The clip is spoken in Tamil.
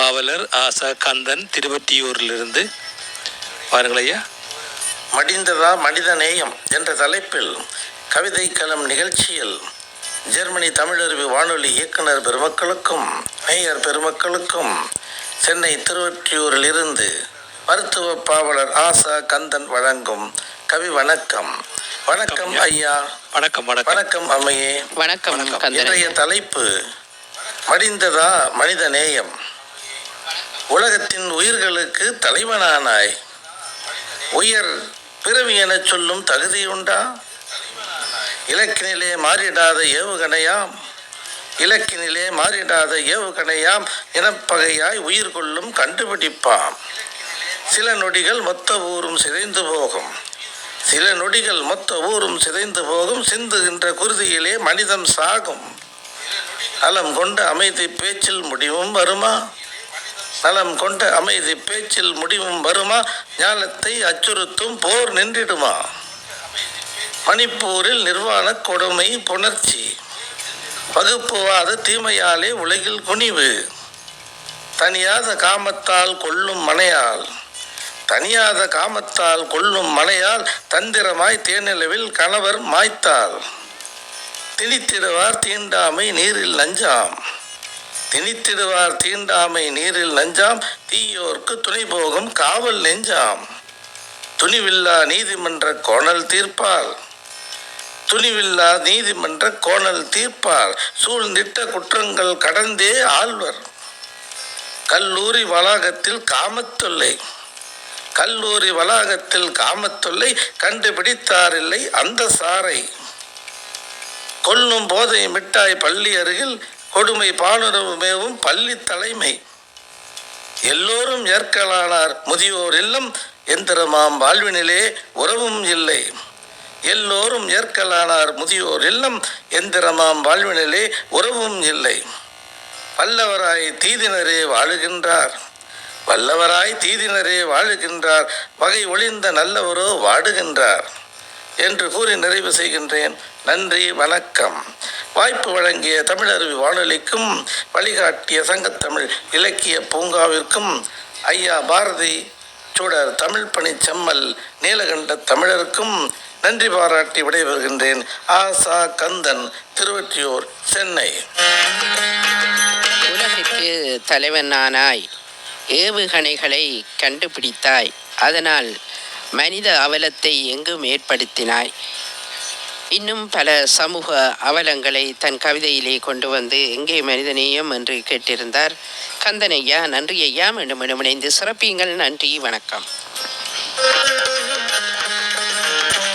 பாவலர் ஆசா கந்தன் திருவொற்றியூரிலிருந்து. பாருங்கள் ஐயா மடிந்ததா மனிதநேயம் என்ற தலைப்பில் கவிதை களம் நிகழ்ச்சியில் ஜெர்மனி தமிழருவி வானொலி இயக்குனர் பெருமக்களுக்கும் மேயர் பெருமக்களுக்கும் சென்னை திருவொற்றியூரில் இருந்து மருத்துவ பாவலர் ஆசா கந்தன் வழங்கும் கவி வணக்கம். வணக்கம் ஐயா. வணக்கம் வணக்கம். வணக்கம் அம்மையே. வணக்கம் இன்றைய தலைப்பு மடிந்ததா மனித நேயம் உலகத்தின் உயிர்களுக்கு தலைவனானாய். உயர் பிறவி எனச் சொல்லும் தகுதியுண்டா இலக்கினிலே மாறிடாத ஏவுகணையாம். இலக்கினிலே மாறிடாத ஏவுகணையாம் இனப்பகையாய் உயிர் கொள்ளும் கண்டுபிடிப்பாம். சில நொடிகள் மொத்த ஊரும் சிதைந்து போகும். சில நொடிகள் மொத்த ஊரும் சிதைந்து போகும். சிந்துகின்ற குருதியிலே மனிதம் சாகும். நலம் கொண்டு அமைதி பேச்சில் முடிவும் வருமா? நலம் கொண்ட அமைதி பேச்சில் முடிவும் வருமா? ஞானத்தை அச்சுறுத்தும் போர் நின்றிடுமா? மணிப்பூரில் நிர்வாண கொடுமை புணர்ச்சி. வகுப்புவாத தீமையாலே உலகில் குனிவு. தனியாத காமத்தால் கொள்ளும் மனையால். தனியாத காமத்தால் கொள்ளும் மனையால் தந்திரமாய் தேனிலவில் கணவர் மாய்த்தாள் திணித்திடுவார் தீண்டாமை நீரில் நஞ்சாம். திணித்திடுவார் தீண்டாமை நீரில் நஞ்சாம் தீயோர்க்கு துணை போகும் காவல் நெஞ்சாம். துணிவில்லா நீதிமன்ற கோணல் தீர்ப்பால். துணிவில்லா நீதிமன்ற கோணல் தீர்ப்பார் சூழ்ந்திட்ட குற்றங்கள் கடந்தே ஆழ்வர். கல்லூரி வளாகத்தில் காமத்தொல்லை கல்லூரி வளாகத்தில் காமத்தொல்லை கண்டுபிடித்தாரில்லை அந்த சாரை. கொல்லும் போதை மிட்டாய் பள்ளி அருகில் கொடுமை பாலுறவு மேவும் பள்ளி தலைமை. எல்லோரும் ஏற்கலானார் முதியோர் இல்லம் எந்திரமாம் வாழ்வினிலே உறவும் இல்லை. எல்லோரும் ஏற்கலானார் முதியோர் இல்லம் எந்திரமாம் வாழ்வினிலே உறவும் இல்லை. வல்லவராய் தீதினரே வாழுகின்றார். வல்லவராய் தீதினரே வாழுகின்றார். வகை ஒளிந்த நல்லவரோ வாடுகின்றார். என்று கூறி நிறைவு செய்கின்றேன். நன்றி வணக்கம். வாய்ப்பு வழங்கிய தமிழருவி வானொலிக்கும் வழிகாட்டிய சங்கத்தமிழ் இலக்கிய பூங்காவிற்கும் ஐயா பாரதி சுடர் தமிழ் பணி செம்மல் நீலகண்ட தமிழருக்கும் நன்றி பாராட்டி விடைபெறுகின்றேன். ஆசா கந்தன் திருவற்றியூர் சென்னை. உலகிற்கு தலைவனானாய் ஏவுகணைகளை கண்டுபிடித்தாய். அதனால் மனித அவலத்தை எங்கும் ஏற்படுத்தினாய். இன்னும் பல சமூக அவலங்களை தன் கவிதையிலே கொண்டு வந்து எங்கே மனிதநேயம் என்று கேட்டிருந்தார். கந்தனையா ஐயா நன்றி ஐயா மீண்டும் மீண்டும் இணைந்து சிறப்பியுங்கள். நன்றி வணக்கம்.